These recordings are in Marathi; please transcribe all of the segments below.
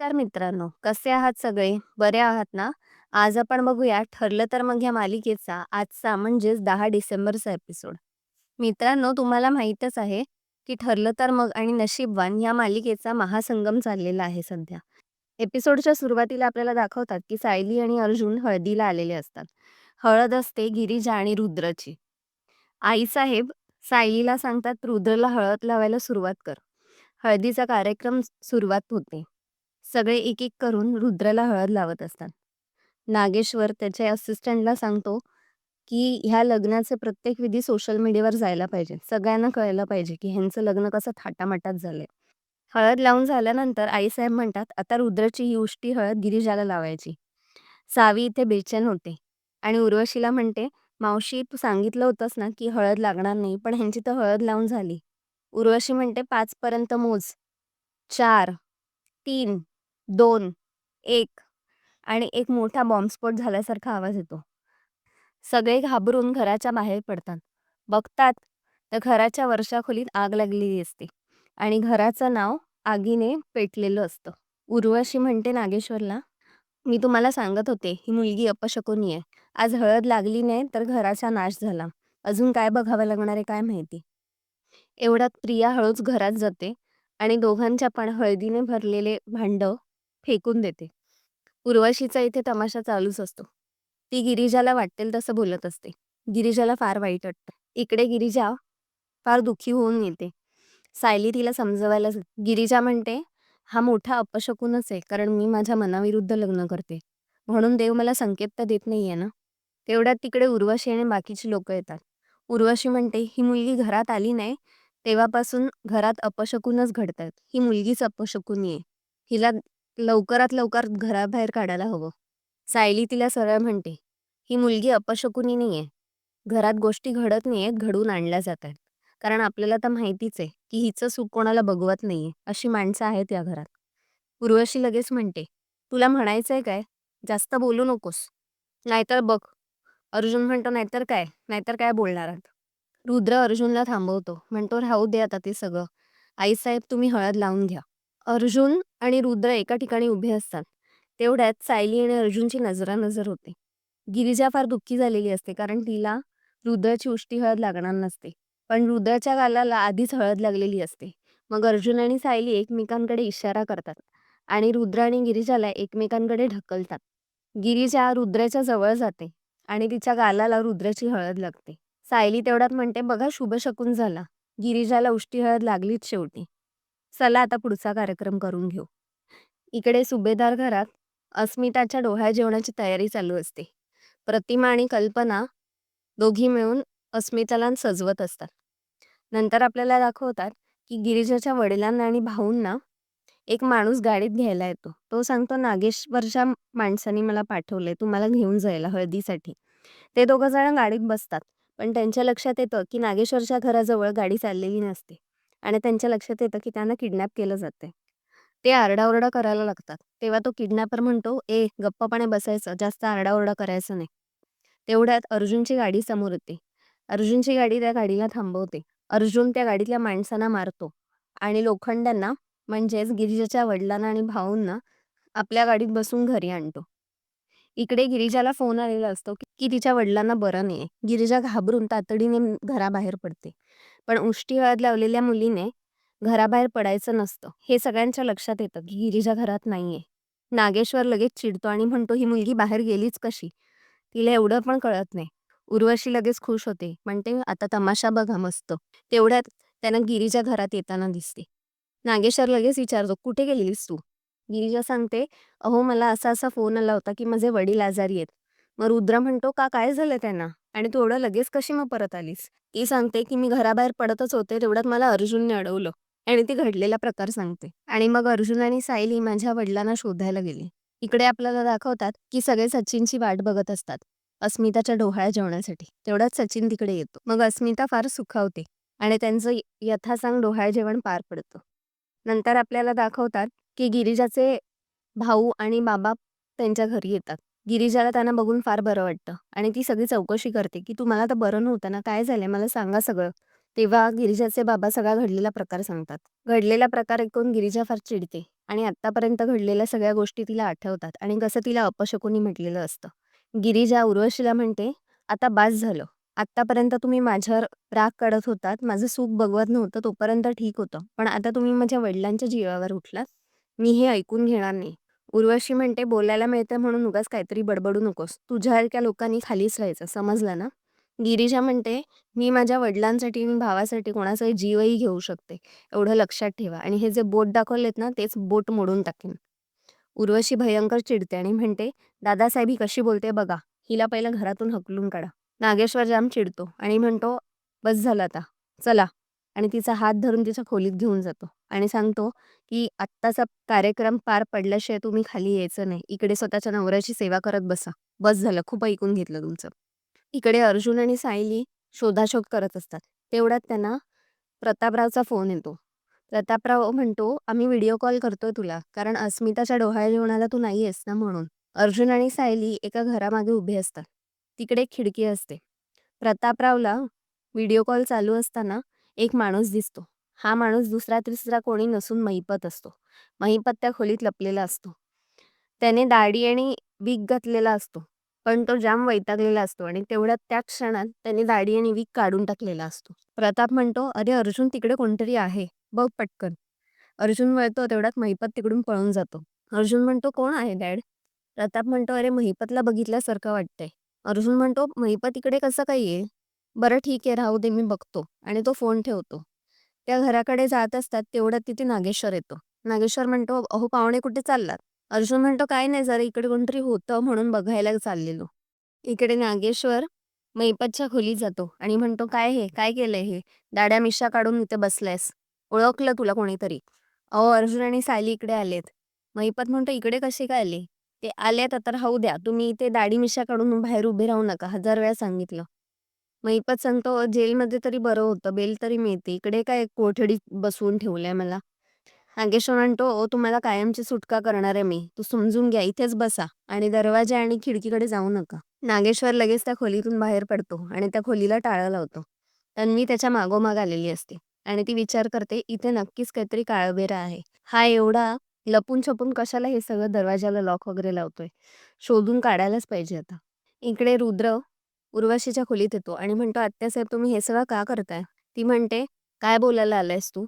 नमस्कार मित्रांनो कसे आहात सगळे? बरे आहात ना? आज आपण बघूया ठरलं तर मग या मालिकेचा आजचा म्हणजेच दहा डिसेंबरचा एपिसोड. मित्रांनो तुम्हाला माहीतच आहे की ठरलं तर मग आणि नशीबवान या मालिकेचा महासंगम चाललेला आहे सध्या. एपिसोडच्या सुरुवातीला आपल्याला दाखवतात की सायली आणि अर्जुन हळदीला आलेले असतात. हळद असते गिरिजा आणि रुद्रची. आईसाहेब सायलीला सांगतात रुद्रला हळद लावायला सुरुवात कर. हळदीचा कार्यक्रम सुरुवात होते. सगळे एक एक करून रुद्राला हळद लावत असतात. नागेश्वर त्याच्या असिस्टंटला सांगतो की ह्या लग्नाचे प्रत्येक विधी सोशल मीडियावर जायला पाहिजे. सगळ्यांना कळलं पाहिजे की ह्यांचं लग्न कसं थाटामाटात झालंय. हळद लावून झाल्यानंतर आईसाहेब म्हणतात आता रुद्राची ही उष्टी हळद गिरिजाला लावायची. सावी इथे बेचैन होते आणि उर्वशीला म्हणते मावशी तू सांगितलं होतंस ना की हळद लागणार नाही पण ह्यांची तर हळद लावून झाली. उर्वशी म्हणते पाच पर्यंत मोज. चार तीन दोन एक आणि एक मोठा बॉम्बस्फोट झाल्यासारखा आवाज येतो. सगळे घाबरून घराच्या बाहेर पडतात. बघतात तर घराच्या वर्षाखोलीत आग लागलेली असते आणि घराचं नाव आगीने पेटलेलं असतं. उर्वशी म्हणते नागेश्वरला मी तुम्हाला सांगत होते ही मुलगी अपशकुनी आहे. आज हळद लागली नाही तर घराचा नाश झाला. अजून काय बघावं लागणार आहे काय माहिती? एवढ्यात प्रिया हळूच घरात जाते आणि दोघांच्या पण हळदीने भरलेले भांडं फेकून देते. उर्वशीचा इथे तमाशा चालूच असतो. ती गिरिजाला वाटेल तसं बोलत असते. गिरिजाला फार वाईट वाटतं. इकडे गिरिजा फार दुःखी होऊन येते. सायली तिला समजवायला गिरिजा म्हणते हा मोठा अपशकुनच आहे कारण मी माझ्या मनाविरुद्ध लग्न करते. म्हणून देव मला संकेत तर देत नाहीये ना? तेवढ्यात तिकडे उर्वशी आणि बाकीची लोक येतात. उर्वशी म्हणते ही मुलगी घरात आली नाही. तेव्हापासून घरात अपशकुनच घडतात ही मुलगीच अपशकुनी आहे हिला लवकरात लवकर घराबाहेर काढायला हवं. सायली तिला सरळ म्हणते ही मुलगी अपशकुनी नाहीये. घरात गोष्टी घडत नाहीयेत घडून आणल्या जात आहेत कारण आपल्याला तर माहितीच आहे की हिचं सुख कोणाला बघवत नाहीये अशी माणसं आहेत या घरात. उर्वशी लगेच म्हणते तुला म्हणायचंय काय? जास्त बोलू नकोस. नाहीतर बघ. अर्जुन म्हणतो नाहीतर काय? नाहीतर काय बोलणार आहात? रुद्र अर्जुनला थांबवतो. म्हणतो राहू दे आता ते सगळं. आईसाहेब तुम्ही हळद लावून घ्या. अर्जुन आणि रुद्र एका ठिकाणी उभे असतात. तेवढ्यात सायली आणि अर्जुनची नजरानजर होते. गिरिजा फार दुःखी झालेली असते कारण तिला रुद्राची उष्टी हळद लागणार नसते. पण रुद्राच्या गालाला आधीच हळद लागलेली असते. मग अर्जुन आणि सायली एकमेकांकडे इशारा करतात आणि रुद्र आणि गिरिजाला एकमेकांकडे ढकलतात. गिरिजा रुद्राच्या जवळ जाते आणि तिच्या गालाला रुद्राची हळद लागते. सायली तेवढ्यात म्हणते बघा शुभ शकून झाला गिरिजाला उष्टी हळद लागलीच शेवटी. चला आता पुढचा कार्यक्रम करून घेऊ. इकडे सुभेदार घरात अस्मिताच्या डोहाळ जेवणाची तयारी चालू असते. प्रतिमा आणि कल्पना दोघी मिळून अस्मिताला सजवत असतात. नंतर आपल्याला दाखवतात की गिरिजाच्या वडिलांना आणि भाऊंना एक माणूस गाडीत घ्यायला येतो. तो सांगतो नागेश्वरच्या माणसाने मला पाठवलंय तुम्हाला घेऊन जायला हळदीसाठी. ते दोघं जण गाडीत बसतात पण त्यांच्या लक्षात येतं की नागेश्वरच्या घराजवळ गाडी चाललेली नसते. आणि त्यांच्या लक्षात येतं की त्यांना किडनॅप केलं जाते ते आरडाओरडा करायला लागतात. तेव्हा तो किडनॅपर म्हणतो ए गप्पपणे बसायचं. जास्त आरडाओरडा करायचं नाही. तेवढ्यात अर्जुनची गाडी समोर येते. अर्जुनची गाडी त्या गाडीला थांबवते. अर्जुन त्या गाडीतल्या माणसांना मारतो आणि लोखंडांना म्हणजेच गिरिजाच्या वडिलांना आणि भाऊंना आपल्या गाडीत बसून घरी आणतो. इकडे गिरिजाला फोन आलेला असतो की तिच्या वडिलांना बरं नाही गिरिजा घाबरून तातडीने घराबाहेर पडते. पण उष्टी हळद लावलेल्या मुलीने घराबाहेर पडायचं नसतं. हे सगळ्यांच्या लक्षात येतं की गिरिजा घरात नाहीये. नागेश्वर लगेच चिडतो आणि म्हणतो ही मुलगी बाहेर गेलीच कशी? तिला एवढं पण कळत नाही. उर्वशी लगेच खुश होते. म्हणते आता तमाशा बघा मस्त. तेवढ्यात त्यांना गिरिजा घरात येताना दिसते. नागेश्वर लगेच विचारतो कुठे गेलीस तू? गिरीजा सांगते अहो मला असा असा फोन आला होता की माझे वडील आजारी आहेत. मग रुद्रा म्हणतो का काय झालं त्यांना? आणि तू एवढं लगेच कशी मग परत आलीस? ती सांगते की मी घराबाहेर पडतच होते तेवढ्यात मला अर्जुनने अडवलं. आणि ती घडलेला प्रकार सांगते. आणि मग अर्जुन आणि सायली माझ्या वडिलांना शोधायला गेली. इकडे आपल्याला दाखवतात की सगळे सचिनची वाट बघत असतात. अस्मिताच्या डोहाळ्या जेवणासाठी तेवढाच सचिन तिकडे येतो. मग अस्मिता फार सुखावते. आणि त्यांचं यथासांग डोहाळ जेवण पार पडतं. नंतर आपल्याला दाखवतात की गिरिजाचे भाऊ आणि बाबा त्यांच्या घरी येतात. गिरिजाला त्यांना बघून फार बरं वाटतं आणि ती सगळी चौकशी करते की तुम्हाला तर बरं नव्हतं ना काय झालंय? मला सांगा सगळं. तेव्हा गिरिजाचे बाबा सगळा घडलेला प्रकार सांगतात. घडलेला प्रकार ऐकून गिरिजा फार चिडते आणि आत्तापर्यंत घडलेल्या सगळ्या गोष्टी तिला आठवतात आणि कसं तिला अपशकुनी म्हटलेलं असतं. गिरिजा उर्वशीला म्हणते आता बास झालं. आत्तापर्यंत तुम्ही माझ्यावर राग काढत होतात. माझं सुख बघवत नव्हतं. तोपर्यंत ठीक होतं. पण आता तुम्ही माझ्या वडिलांच्या जीवावर उठलात. मी हे ऐकून घेणार नाही. उर्वशी म्हणते बोलायला मिळतं म्हणून उगाच काहीतरी बडबडू नकोस. तुझ्यासारख्या लोकांनी खालीच राहायचं समजलं ना? गिरिजा म्हणते मी माझ्या वडिलांसाठी मी भावासाठी कोणाचाही जीवही घेऊ शकते. एवढं लक्षात ठेवा. आणि हे जे बोट दाखवलेत ना तेच बोट मोडून टाकेन. उर्वशी भयंकर चिडते आणि म्हणते दादासाहेब ही कशी बोलते बघा. हिला पहिलं घरातून हकलून काढा. नागेश्वर जाम चिडतो आणि म्हणतो बस झालं आता. चला. आणि तिचा हात धरून तिच्या खोलीत घेऊन जातो आणि सांगतो की आत्ताचा कार्यक्रम पार पडल्याशिवाय तुम्ही खाली यायचं नाही. इकडे स्वतःच्या नवऱ्याची सेवा करत बसा. बस झालं. खूप ऐकून घेतलं तुमचं. इकडे अर्जुन आणि सायली शोधाशोध करत असतात. तेवढ्यात त्यांना प्रतापरावचा फोन येतो. प्रतापराव म्हणतो आम्ही व्हिडिओ कॉल करतोय तुला. कारण अस्मिताच्या डोहाळ्या जेवणाला तू नाही आहेस ना म्हणून. अर्जुन आणि सायली एका घरामागे उभे असतात. तिकडे एक खिडकी असते. प्रतापरावला व्हिडिओ कॉल चालू असताना एक माणूस दिसतो. हा माणूस दुसरा तिसरा कोणी नसून महिपत असतो. महिपत त्या खोलीत लपलेला असतो. त्याने दाढी आणि वीक घातलेला असतो. पण तो जाम वैतागलेला असतो आणि तेवढ्यात त्या क्षणात त्याने दाढी आणि वीक काढून टाकलेला असतो. प्रताप म्हणतो अरे अर्जुन तिकडे कोणतरी आहे. बघ पटकन. अर्जुन वळतो तेवढ्यात महिपत तिकडून पळून जातो. अर्जुन म्हणतो कोण आहे डॅड? प्रताप म्हणतो अरे महिपतला बघितल्यासारखं वाटतंय. अर्जुन म्हणतो महिपत इकडे कसं काही आहे बरं ठीक आहे राहू दे मी बघतो. आणि तो फोन ठेवतो. त्या घराकडे जात असतात तेवढ्यात तिथे नागेश्वर येतो. नागेश्वर म्हणतो अहो पाहुणे कुठे चाललात? अर्जुन म्हणतो काय नाही जरा इकडे कोणतरी होतं म्हणून बघायला चाललेलो. इकडे नागेश्वर मैपतच्या खोलीत जातो आणि म्हणतो काय हे? काय केलंय हे? दाड्या मिशा काढून इथे बसलायस. ओळखलं तुला कोणीतरी. अहो अर्जुन आणि सायली इकडे आलेत. मैपत म्हणतो इकडे कसे काय आले? ते आलेत आता राहू द्या. तुम्ही इथे दाढी मिशा काढून बाहेर उभे राहू नका. हजार वेळा सांगितलं. मग मैपत सांगतो जेलमध्ये तरी बरं होतं बेल तरी मिळते. इकडे काय कोठडीत बसवून ठेवलंय मला. नागेश्वर म्हणतो तुम्हाला कायमची सुटका करणार आहे मी. तू समजून घ्या इथेच बसा आणि दरवाजा आणि खिडकीकडे जाऊ नका. नागेश्वर लगेच त्या खोलीतून बाहेर पडतो आणि त्या खोलीला टाळं लावतो. तन्वी त्याच्या मागोमाग आलेली असते आणि ती विचार करते इथे नक्कीच काहीतरी काळबेरा आहे. हा एवढा लपून छपून कशाला हे सगळं दरवाजाला लॉक वगैरे लावतोय? शोधून काढायलाच पाहिजे आता. इकडे रुद्र उर्वशीच्या खोलीत येतो आणि म्हणतो आत्यासाहेब तुम्ही हे सगळं का करताय? ती म्हणते काय बोलायला आलायस तू?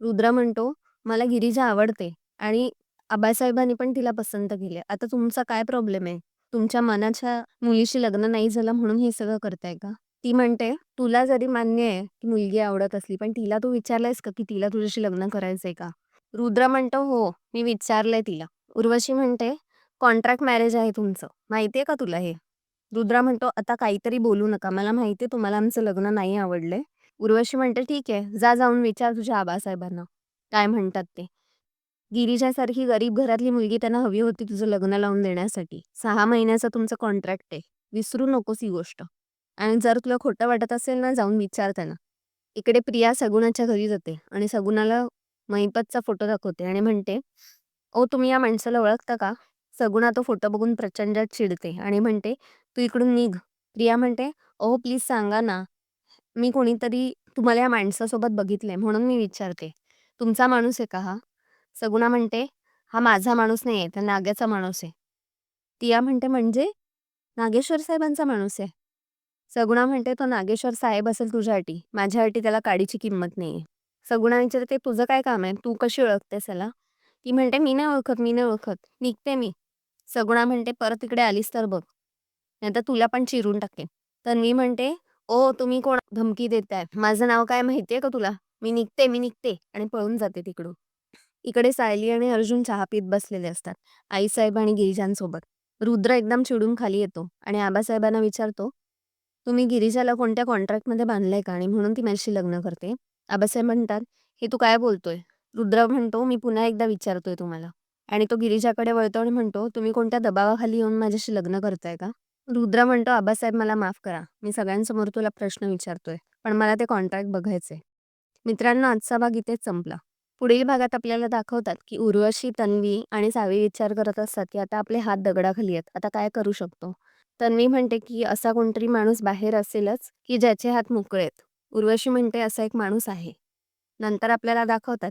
रुद्र म्हणतो मला गिरीजा आवडते आणि आबासाहेबांनी पण तिला पसंत केले आता तुमचा काय प्रॉब्लेम आहे? तुमच्या मनाच्या मुलीशी लग्न नाही झालं म्हणून हे सगळं करताय का? ती म्हणते तुला जरी मान्य आहे की मुलगी आवडत असली पण तिला तू विचारलंयस का की तिला तुझ्याशी लग्न करायचंय का? रुद्र म्हणतो हो मी विचारलंय तिला. उर्वशी म्हणते कॉन्ट्रॅक्ट मॅरेज आहे तुमचं. माहितीये का तुला हे? रुद्रा म्हणतो आता काहीतरी बोलू नका. मला माहिती तुम्हाला आमचं लग्न नाही आवडले उर्वशी म्हणते ठीक आहे जा जाऊन विचार तुझ्या आबासाहेबांना. काय म्हणतात ते? गिरीजासारखी गरीब घरातली मुलगी त्यांना हवी होती तुझं लग्न लावून देण्यासाठी. सहा महिन्याचा तुमचं कॉन्ट्रॅक्ट आहे. विसरू नकोस ही गोष्ट. आणि जर तुला खोटं वाटत असेल ना जाऊन विचार त्यांना. इकडे प्रिया सगुणाच्या घरी जाते आणि सगुणाला महिपतचा फोटो दाखवते आणि म्हणते ओ तुम्ही या माणसाला ओळखता का? सगुणा तो फोटो बघून प्रचंड चिडते आणि म्हणते तू इकडून निघ. प्रिया म्हणते "अहो प्लीज सांगा ना मी कोणीतरी तुम्हाला या माणसासोबत बघितलंय म्हणून मी विचारते. तुमचा माणूस आहे का हा? सगुणा म्हणते हा माझा माणूस नाहीये तर नाग्याचा माणूस आहे. तिया म्हणते म्हणजे? नागेश्वर साहेबांचा माणूस आहे. सगुणा म्हणते तो नागेश्वर साहेब असेल तुझ्यासाठी माझ्यासाठी त्याला काडीची किंमत नाहीये. सगुणा विचारते तुझं काय काम आहे? तू कशी ओळखतेस त्याला ती म्हणते मी नाही ओळखत मी नाही ओळखत. निघते मी. सगुणा म्हणते परत इकडे आलीस तर बघ. नाहीतर तुला पण चिरून टाकेन. तर मी म्हणते ओ तुम्ही कोण धमकी देताय? माझं नाव काय माहितीये का तुला? मी निघते मी निघते. आणि पळून जाते तिकडून. इकडे सायली आणि अर्जुन चहा पीत बसलेले असतात आईसाहेब आणि गिरिजांसोबत. रुद्र एकदम चिडून खाली येतो आणि आबासाहेबांना विचारतो तुम्ही गिरिजाला कोणत्या कॉन्ट्रॅक्टमध्ये बांधलंय का? आणि म्हणून ती माझ्याशी लग्न करते. आबासाहेब म्हणतात हे तू काय बोलतोय? रुद्र म्हणतो मी पुन्हा एकदा विचारतोय तुम्हाला. आणि तो गिरीजाकडे वळतो आणि म्हणतो तुम्ही कोणत्या दबावाखाली येऊन माझ्याशी लग्न करताय का? रुद्र म्हणतो आबासाहेब मला माफ करा. मी सगळ्यांसमोर तुला प्रश्न विचारतोय पण मला ते कॉन्ट्रॅक्ट बघायचंय. मित्रांनो आजचा भाग इथेच संपला. पुढील भागात आपल्याला दाखवतात की उर्वशी तन्वी आणि सावी विचार करत असतात की आता आपले हात दगडाखाली आहेत. आता काय करू शकतो? तन्वी म्हणते की असा कोणतरी माणूस बाहेर असेलच की ज्याचे हात मोकळे आहेत. उर्वशी म्हणते असा एक माणूस आहे. नंतर आपल्याला दाखवतात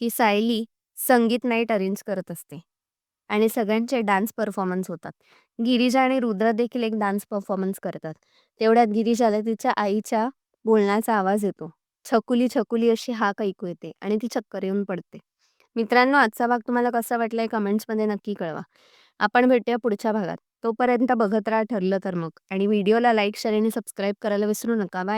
की सायली संगीत नाईट अरेंज करत असते. आणि सगळ्यांचे डान्स परफॉर्मन्स होतात. गिरीजा आणि रुद्र देखील एक डान्स परफॉर्मन्स करतात. तेवढ्यात गिरीजाला तिच्या आईच्या बोलण्याचा आवाज येतो. छकुली छकुली अशी हाक ऐकू येते आणि ती चक्कर येऊन पडते. मित्रांनो आजचा भाग तुम्हाला कसा वाटलाय कमेंट्समध्ये नक्की कळवा. आपण भेटूया पुढच्या भागात. तोपर्यंत बघत राहा ठरलं तर मग. आणि व्हिडिओला लाईक शेअर आणि सबस्क्राईब करायला विसरू नका. बाय.